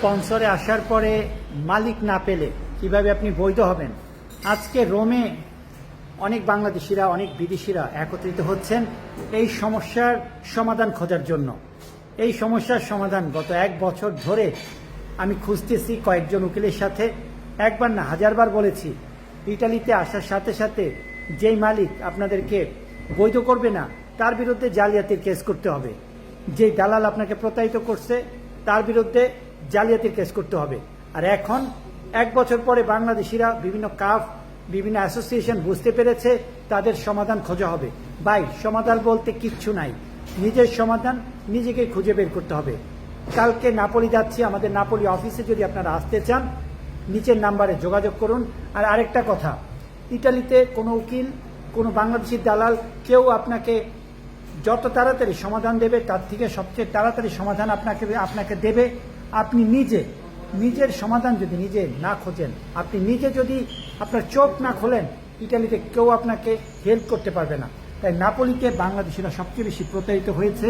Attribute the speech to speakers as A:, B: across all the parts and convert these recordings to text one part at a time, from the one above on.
A: স্পন্সরে আসার পরে মালিক না পেলে কীভাবে আপনি বৈধ হবেন? আজকে রোমে অনেক বাংলাদেশিরা, অনেক বিদেশিরা একত্রিত হচ্ছেন এই সমস্যার সমাধান খোঁজার জন্য। এই সমস্যার সমাধান গত এক বছর ধরে আমি খুঁজতেছি কয়েকজন উকিলের সাথে। একবার না, হাজারবার বলেছি ইটালিতে আসার সাথে সাথে যেই মালিক আপনাদেরকে বৈধ করবে না, তার বিরুদ্ধে জালিয়াতির কেস করতে হবে। যেই দালাল আপনাকে প্রতারিত করছে, তার বিরুদ্ধে জালিয়াতির কেস করতে হবে। আর এখন, এক বছর পরে বাংলাদেশিরা বিভিন্ন কাফ, বিভিন্ন অ্যাসোসিয়েশন বুঝতে পেরেছে তাদের সমাধান খোঁজা হবে। বাই সমাধান বলতে কিচ্ছু নাই। নিজের সমাধান নিজেকে খুঁজে বের করতে হবে। কালকে নাপলি যাচ্ছি, আমাদের নাপলি অফিসে যদি আপনারা আসতে চান, নিচের নাম্বারে যোগাযোগ করুন। আর আরেকটা কথা, ইটালিতে কোনো উকিল, কোনো বাংলাদেশি দালাল কেউ আপনাকে যত তাড়াতাড়ি সমাধান দেবে, তার থেকে সবচেয়ে তাড়াতাড়ি সমাধান আপনাকে আপনাকে দেবে। আপনি নিজে, নিজের সমাধান যদি নিজে না খোঁজেন, আপনি নিজে যদি আপনার চোখ না খোলেন, ইটালিতে কেউ আপনাকে হেল্প করতে পারবে না। তাই নাপোলিতে বাংলাদেশিরা সবচেয়ে বেশি প্রতারিত হয়েছে।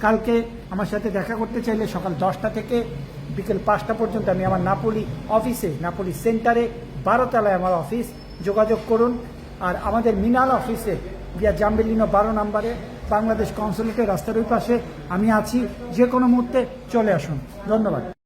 A: কালকে আমার সাথে দেখা করতে চাইলে সকাল দশটা থেকে বিকেল পাঁচটা পর্যন্ত আমি আমার নাপোলি অফিসে, নাপোলি সেন্টারে বারো তলায় আমার অফিস, যোগাযোগ করুন। আর আমাদের মিনাল অফিসে বিয়া জাম্বেলিনো বারো নম্বরে বাংলাদেশ কনসুলেটের রাস্তার ওই পাশে আমি আছি। যে কোনো মুহূর্তে চলে আসুন। ধন্যবাদ।